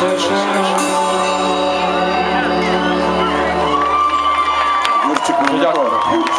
Gürçük Mehmet Oğra.